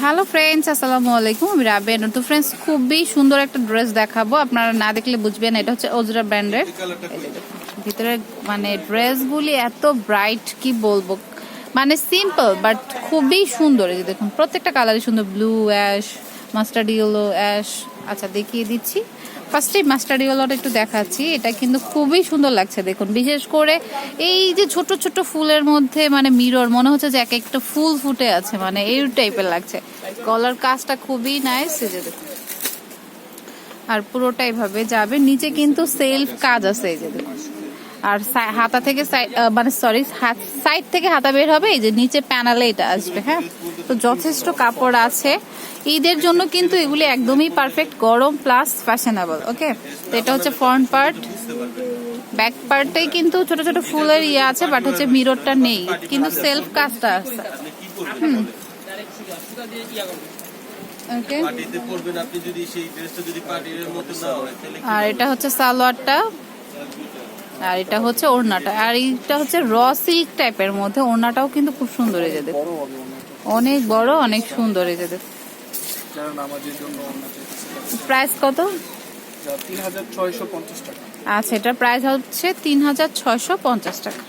Hello friends আসসালামু আলাইকুম। আমি রাবেন তো ফ্রেন্ডস খুবই সুন্দর একটা ড্রেস দেখাবো। আপনারা না দেখলে বুঝবেন, এটা হচ্ছে ওজরা ব্র্যান্ডের ভিতরে মানে ড্রেসগুলি এত ব্রাইট কি বলব? মানে সিম্পল বাট খুবই সুন্দর। এই যে দেখুন, প্রত্যেকটা কালারই সুন্দর। Blue ash mustard yellow ash আচ্ছা দেখিয়ে দিচ্ছি। ফার্স্টে মাস্টার্ড ইয়েলোটা একটু দেখাচ্ছি। এটা কিন্তু খুবই সুন্দর লাগছে, দেখুন। বিশেষ করে এই যে ছোট ছোট ফুলের মধ্যে মানে মিরর মনে হচ্ছে যে এক একটা ফুল ফুটে আছে মানে এই টাইপের লাগছে। কলার কাজটা খুবই নাইস যে দেখুন। আর পুরোটা এইভাবে যাবে। নিচে কিন্তু সেলফ কাজ আছে, এই যে দেখুন। আর হাতা থেকে মানে সরি সাইড থেকে হাতা বের হবে, এই যে নিচে প্যানেলে এটা আসবে হ্যাঁ? তো যথেষ্ট কাপড় আছে। ঈদের জন্য কিন্তু এগুলি একদমই পারফেক্ট গরম প্লাস ফ্যাশনেবল ওকে তো এটা হচ্ছে ফ্রন্ট পার্ট ব্যাক পার্টটাই কিন্তু ছোট ছোট ফুলের ইয়ে আছে বাট হচ্ছে মিররটা নেই কিন্তু সেলফ কাজটা আছে। হুম। হয় আর এটা হচ্ছে সালোয়ারটা আর এটা হচ্ছে ওড়নাটা আর এইটা হচ্ছে র সিল্ক টাইপের মধ্যে ওড়নাটাও কিন্তু খুব সুন্দর এই যে দেখুন। বড় হবে অনেক বড় অনেক সুন্দর এই যে দেখুন। যারা নামাজের জন্য প্রাইস কত? তিন হাজার ছয়শো পঞ্চাশ টাকা। আচ্ছা এটার প্রাইস হচ্ছে তিন হাজার ছয়শো পঞ্চাশ টাকা।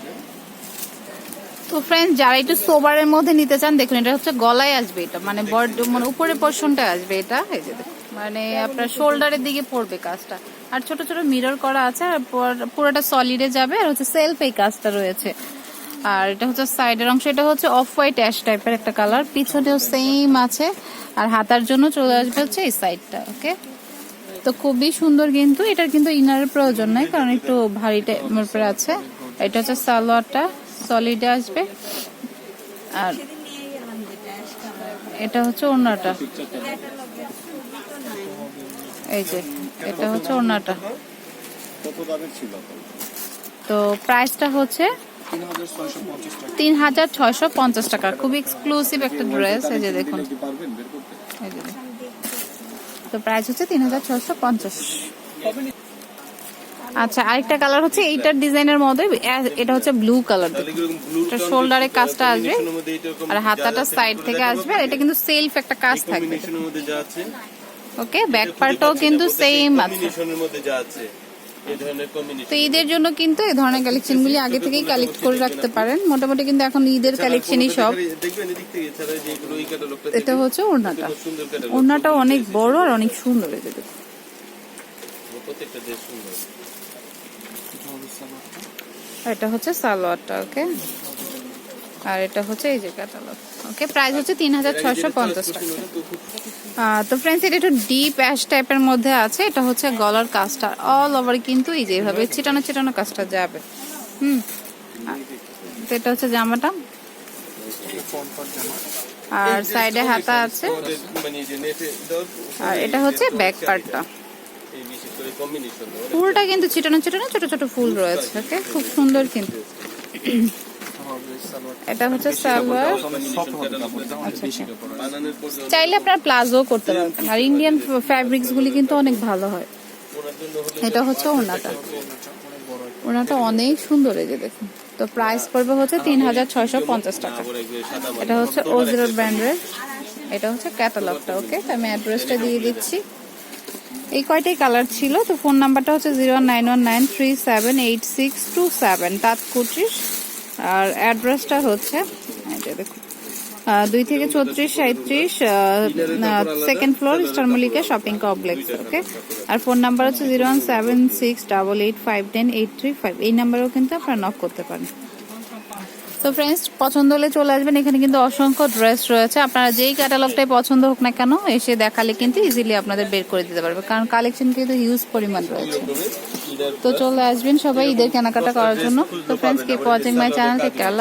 তো ফ্রেন্ড যারা একটু সোবারের মধ্যে নিতে চান দেখুন এটা হচ্ছে গলায় আসবে এটা। মানে বড মানে উপরের পোর্শনটা আসবে এটা। এই যে মানে আপনার শোল্ডারের দিকে পড়বে কাজটা। আর ছোট ছোট মিরর করা আছে আর পুর- পুরোটা সলিডে যাবে। আর হচ্ছে সেলফ এই কাজটা রয়েছে। আর এটা হচ্ছে সাইডের অংশ এটা হচ্ছে অফ হোয়াইট অ্যাশ টাইপের একটা কালার পিছনেও সেম আছে। আর হাতার জন্য চলে আসবে হচ্ছে এই সাইডটা ওকে তো খুবই সুন্দর কিন্তু এটার কিন্তু ইনারের প্রয়োজন নাই কারণ একটু ভারী টাইপের উপরে আছে। এটা হচ্ছে সালোয়ারটা সলিডে আসবে। আর এটা হচ্ছে ওড়নাটা। এই যে এটা হচ্ছে ওড়নাটা। ছিল? তো প্রাইসটা হচ্ছে তিন হাজার ছয়শো পঞ্চাশ টাকা। খুব এক্সক্লুসিভ একটা ড্রেস এই যে দেখুন। এই যে তো প্রাইস হচ্ছে তিন হাজার ছয়শো পঞ্চাশ। আচ্ছা আরেকটা কালার হচ্ছে এইটার ডিজাইনের মধ্যে এটা হচ্ছে ব্লু কালার এটা শোল্ডারে কাজটা আসবে আর হাতাটা সাইড থেকে আসবে আর এটা কিন্তু সেলফ একটা কাজ থাকবে। ওকে ব্যাক পার্টও কিন্তু সেম আছে। তো ঈদের জন্য কিন্তু এই ধরনের কালেকশনগুলি আগে থেকেই কালেক্ট করে রাখতে পারেন। মোটামুটি কিন্তু এখন ঈদের কালেকশনই সব। এটা হচ্ছে ওড়নাটা। ওড়নাটা অনেক বড় আর অনেক সুন্দর। এই যে প্রত্যেকটা ড্রেস সুন্দর। এটা হচ্ছে সালোয়ারটা ওকে? আর এটা হচ্ছে এই যে ক্যাটালগ ওকে প্রাইস হচ্ছে তিন হাজার ছয়শো পঞ্চাশ টাকা। তো ফ্রেন্ডস এটা একটু ডিপ অ্যাশ টাইপের মধ্যে আছে। এটা হচ্ছে গলার কাজটা অল ওভার কিন্তু এই যে এভাবে ছিটানো ছিটানো কাজটা যাবে। হুম, তো এটা হচ্ছে জামাটা। আর সাইডে হাতা আছে। আর এটা হচ্ছে ব্যাক পার্টটা ফুলটা কিন্তু ছিটানো ছিটানো ছোট ছোট ফুল রয়েছে ওকে খুব সুন্দর কিন্তু। এটা হচ্ছে সালোয়ার আচ্ছা, বেশি আচ্ছা। চাইলে আপনার প্লাজো করতে পারবেন আর ইন্ডিয়ান ফ্যাব্রিক্স গুলি কিন্তু অনেক ভালো হয়। এটা হচ্ছে ওড়নাটা ওড়নাটা অনেক সুন্দর এই যে দেখুন। তো প্রাইস পড়বে হচ্ছে তিন হাজার ছয়শো পঞ্চাশ টাকা। এটা হচ্ছে ওজরো ব্র্যান্ডের এটা হচ্ছে ক্যাটালগটা ওকে আমি অ্যাড্রেসটা দিয়ে দিচ্ছি। এই কয়টাই কালার ছিল? তো ফোন নাম্বারটা হচ্ছে zero nine one nine three seven eight six two seven তাঁত কুচিস আর অ্যাড্রেসটা হচ্ছে এটা দেখুন দুই থেকে চৌত্রিশ সাঁত্রিশ second floor star Mallika shopping complex okay আর ফোন নাম্বার হচ্ছে zero one seven six double eight five ten eight three five এই নাম্বারেও কিন্তু আপনারা নক করতে পারেন। তো ফ্রেন্ডস পছন্দ হলে চলে আসবেন। এখানে কিন্তু অসংখ্য ড্রেস রয়েছে। আপনারা যেই ক্যাটালগটাই পছন্দ হোক না কেন, এসে দেখালে কিন্তু ইজিলি আপনাদের বের করে দিতে পারবে। কারণ কালেকশন কিন্তু হিউজ পরিমাণ রয়েছে। তো চলে আসবেন সবাই ঈদের কেনাকাটা করার জন্য। তো friends keep watching my channel থেকে কেয়ার